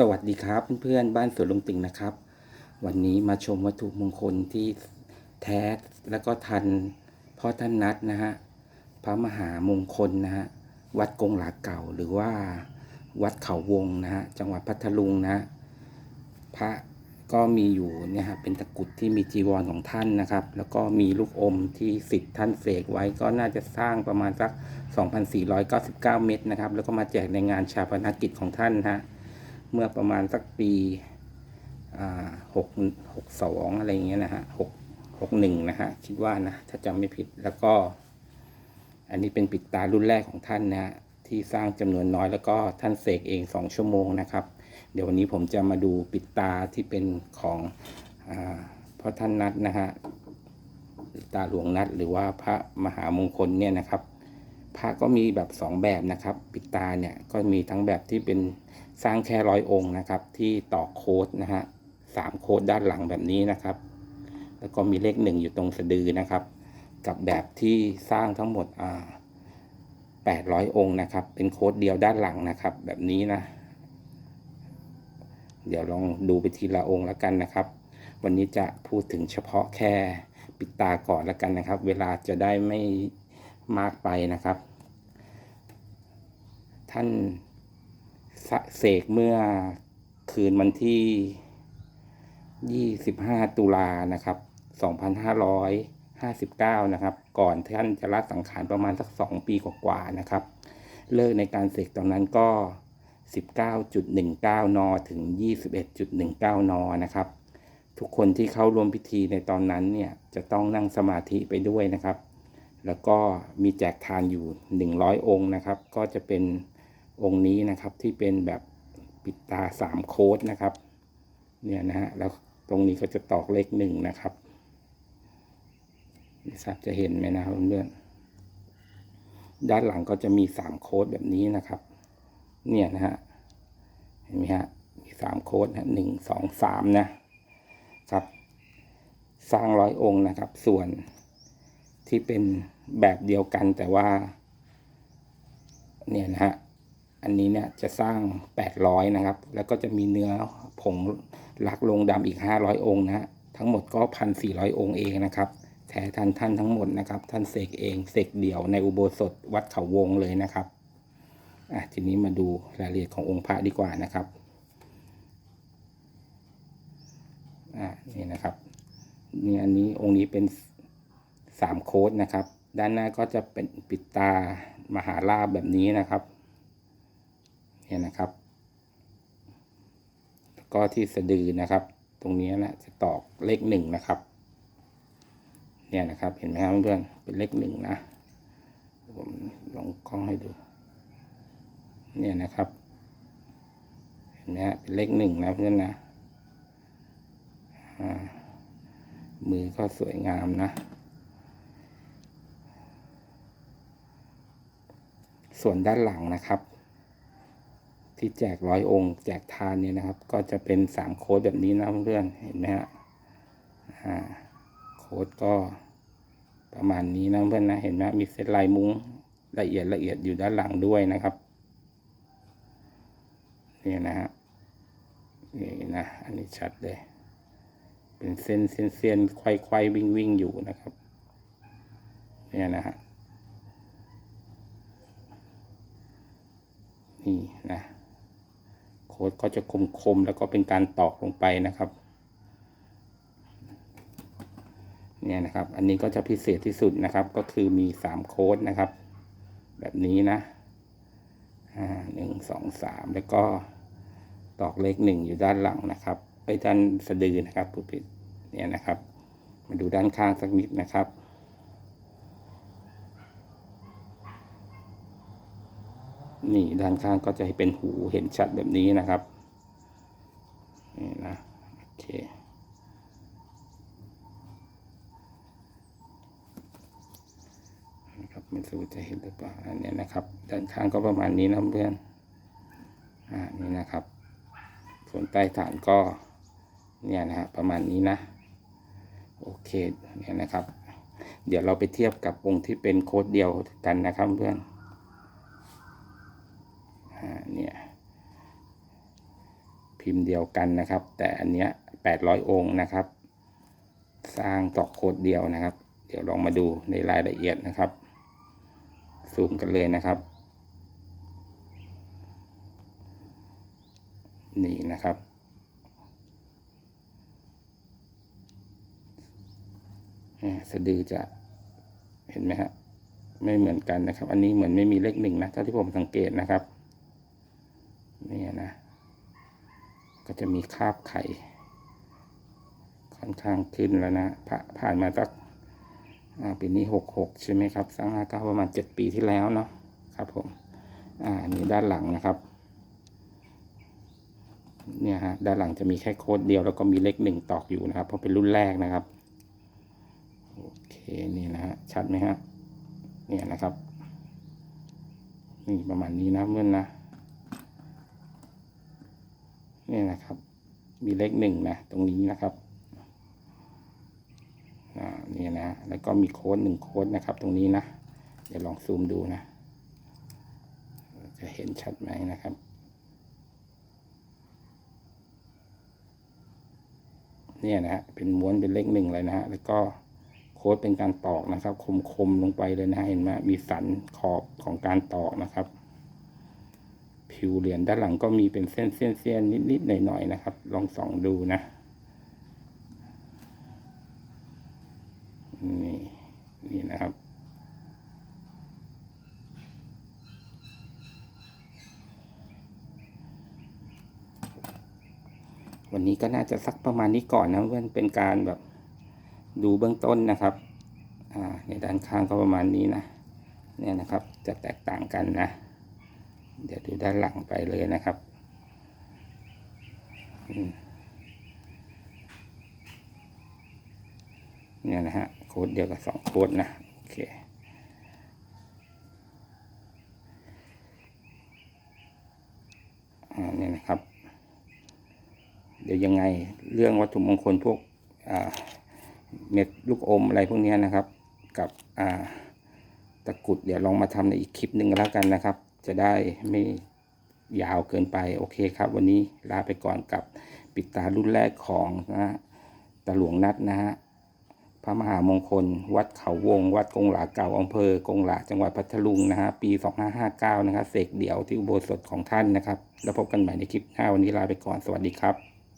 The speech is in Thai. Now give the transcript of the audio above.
สวัสดีครับเพื่อนๆบ้านสวนลุงติงนะครับ วันนี้มาชมวัตถุมงคลที่แท้แล้วก็ทันพ่อท่านนัดนะฮะพระมหามงคลนะฮะวัดกงหลาเก่าหรือว่าวัดเขาวงนะฮะจังหวัดพัทลุงนะ พระก็มีอยู่เนี่ยฮะเป็นตะกุดที่มีจีวรของท่านนะครับ แล้วก็มีลูกอมที่สิทธิ์ท่านเสกไว้ก็น่าจะสร้างประมาณสัก 2,499 เม็ดนะครับ แล้วก็มาแจกในงานชาปนกิจของท่านนะฮะ เมื่อประมาณสักปีหกหกสองอะไรอย่างเงี้ยนะฮะหกหกหนึ่งนะฮะคิดว่านะถ้าจำไม่ผิดแล้วก็ อันนี้เป็นปิดตารุ่นแรกของท่านนะฮะที่สร้างจำนวนน้อยแล้วก็ท่านเสกเองสองชั่วโมงนะครับ เดี๋ยววันนี้ผมจะมาดูปิดตาที่เป็นของอพ่อท่านนัดนะฮะตาหลวงนัดหรือว่าพระมหามงคลเนี่ยนะครับ พระก็มีแบบสองแบบนะครับ ปิดตาเนี่ยก็มีทั้งแบบที่เป็น สร้างแค่ร้อยองค์นะครับ ที่ต่อโค้ดนะฮะสามโค้ดด้านหลังแบบนี้นะครับ แล้วก็มีเลขหนึ่งอยู่ตรงสะดือนะครับ กับแบบที่สร้างทั้งหมดอ่าแปดร้อยองค์นะครับ เป็นโค้ดเดียวด้านหลังนะครับ แบบนี้นะ เดี๋ยวลองดูไปทีละองค์แล้วกันนะครับ วันนี้จะพูดถึงเฉพาะแค่ปิดตาก่อนแล้วกันนะครับ เวลาจะได้ไม่มากไปนะครับ ท่าน เสกเมื่อคืนวันที่ 25 ตุลานะครับ 2559 นะครับ ก่อนท่านจะละสังขารประมาณสัก 2 ปีกว่าๆนะครับ เลิกในการเสกตอนนั้นก็ 19.19 น ถึง 21.19 น นะครับ ทุกคนที่เข้าร่วมพิธีในตอนนั้นเนี่ย จะต้องนั่งสมาธิไปด้วยนะครับ แล้วก็มีแจกทานอยู่ 100 องค์นะครับ ก็จะเป็น องค์นี้นะครับที่เป็นแบบปิดตา3โค้ดนะครับ เนี่ยนะฮะแล้วตรงนี้ก็จะตอกเลขหนึ่งนะครับไม่ทราบจะเห็นไหมนะครับเพื่อนด้านหลังก็จะมี3โค้ดแบบนี้นะครับ เนี่ยนะฮะเห็นไหมฮะมี3โค้ดนะหนึ่งสองสามนะครับ สร้างร้อยองค์นะครับ ส่วนที่เป็นแบบเดียวกันแต่ว่า เนี่ยนะฮะ อันนี้เนี่ยจะสร้าง 800 นะครับ แล้วก็จะมีเนื้อผงลักลงดำอีก 500 องค์นะทั้งหมดก็ 1,400 องค์เองนะครับแท้ท่านท่านทั้งหมดนะครับ ท่านเสกเองเสกเดี่ยวในอุโบสถวัดเขาวงเลยนะครับอะทีนี้มาดูรายละเอียดขององค์พระดีกว่านะครับอ่านี่นะครับนี่อันนี้องค์นี้เป็นสามโค้ดนะครับ ด้านหน้าก็จะเป็นปิดตามหาลาบแบบนี้นะครับ เนี่ยนะครับ แล้วก็ที่สะดือนะครับ ตรงนี้นะจะตอกเลขหนึ่งนะครับ เนี่ยนะครับ เห็นไหมครับเพื่อนเป็นเลขหนึ่งนะผมลองกล้องให้ดู เนี่ยนะครับ เห็นไหมฮะเป็นเลขหนึ่งนะเพื่อนนะมือก็สวยงามนะ ส่วนด้านหลังนะครับ ที่แจกร้อยองค์ แจกทานเนี่ยนะครับ ก็จะเป็นสามโค้ดแบบนี้นะเพื่อนๆเห็นไหมฮะโค้ดก็ประมาณนี้นะเพื่อนนะเห็นไหมมีเซตลายมุ้งละเอียดละเอียดอยู่ด้านหลังด้วยนะครับนี่นะฮะนี่นะอันนี้ชัดเลย เป็นเส้นเส้นเส้นควายควายวิ่งวิ่งอยู่นะครับเนี่ยนะฮะนี่นะ ค้ดก็จะคมคมๆแล้วก็เป็นการตอกลงไปนะครับเนี่ยนะครับ อันนี้ก็จะพิเศษที่สุดนะครับ ก็คือมีสามโค้ดนะครับ แบบนี้นะหนึ่งสองสามแล้วก็ตอกเลขหนึ่งอยู่ด้านหลังนะครับ ไปด้านสะดือนะครับผู้ผิดเนี่ยนะครับ มาดูด้านข้างสักนิดนะครับ นี่ด้านข้างก็จะให้เป็นหูเห็นชัดแบบนี้นะครับ นี่นะโอเคนะครับไม่รู้จะเห็นหรือเปล่าอันนี้นะครับ ด้านข้างก็ประมาณนี้นะเพื่อนอ่านี่นะครับ ส่วนใต้ฐานก็เนี่ยนะฮะประมาณนี้นะโอเคเนี่ยนะครับ เดี๋ยวเราไปเทียบกับองค์ที่เป็นโค้ดเดียวกันนะครับเพื่อนอ่าเนี่ย พิมพ์เดียวกันนะครับ แต่อันเนี้ยแปดร้อยองค์นะครับ สร้างตอกโคดเดียวนะครับ เดี๋ยวลองมาดูในรายละเอียดนะครับซูมกันเลยนะครับ นี่นะครับอ่าสะดือจะเห็นไหมฮะไม่เหมือนกันนะครับ อันนี้เหมือนไม่มีเลขหนึ่งนะเท่าที่ผมสังเกตนะครับนี่นะ ก็จะมีคราบไข่ ค่อนข้างขึ้นแล้วนะผ่าผ่านมาสักปีนี้หกหกใช่ไหมครับสร้างห้าเก้าประมาณเจ็ดปีที่แล้วเนาะครับผมอ่าอันนี้ด้านหลังนะครับ เนี่ยฮะด้านหลังจะมีแค่โค้ดเดียวแล้วก็มีเลขหนึ่งตอกอยู่นะครับ เพราะเป็นรุ่นแรกนะครับโอเคนี่นะฮะชัดไหมฮะเนี่ยนะครับนี่ประมาณนี้นะเมื่อนนะ นี่นะครับ มีเลขหนึ่งนะตรงนี้นะครับนี่นะ แล้วก็มีโค้ดหนึ่งโค้ดนะครับ ตรงนี้นะ เดี๋ยวลองซูมดูนะ จะเห็นชัดไหมนะครับเนี่ยนะฮะเป็นม้วนเป็นเลขหนึ่งเลยนะฮะแล้วก็โค้ดเป็นการตอกนะครับ คมๆลงไปเลยนะฮะเห็นไหมมีสันขอบของการตอกนะครับ ผิวเหรียญด้านหลังก็มีเป็นเส้นเส้นเส้นนิดๆหน่อยๆนะครับ ลองส่องดูนะนี่นี่นะครับวันนี้ก็น่าจะสักประมาณนี้ก่อนนะเพื่อนเป็นการแบบดูเบื้องต้นนะครับในด้านข้างก็ประมาณนี้นะเนี่ยนะครับจะแตกต่างกันนะ เดี๋ยวดูด้านหลังไปเลยนะครับเนี่ยนะฮะโค้ดเดียวกับสองโค้ดนะโอเคเนี่ยนะครับ เดี๋ยวยังไงเรื่องวัตถุมงคลพวกเม็ดลูกอมอะไรพวกนี้นะครับ กับตะกรุดเดี๋ยวลองมาทำในอีกคลิปหนึ่งแล้วกันนะครับ จะได้ไม่ยาวเกินไป โอเคครับ วันนี้ลาไปก่อนกับปิดตารุ่นแรกของนะฮะตาหลวงนัดนะฮะพระมหามงคล วัดเขาวง วัดกงหลาเก่าอำเภอกงหลาจังหวัดพัทลุงนะฮะปี 2559 นะครับเสกเดี่ยวที่อุโบสถของท่านนะครับ แล้วพบกันใหม่ในคลิปหน้าวันนี้ลาไปก่อนสวัสดีครับ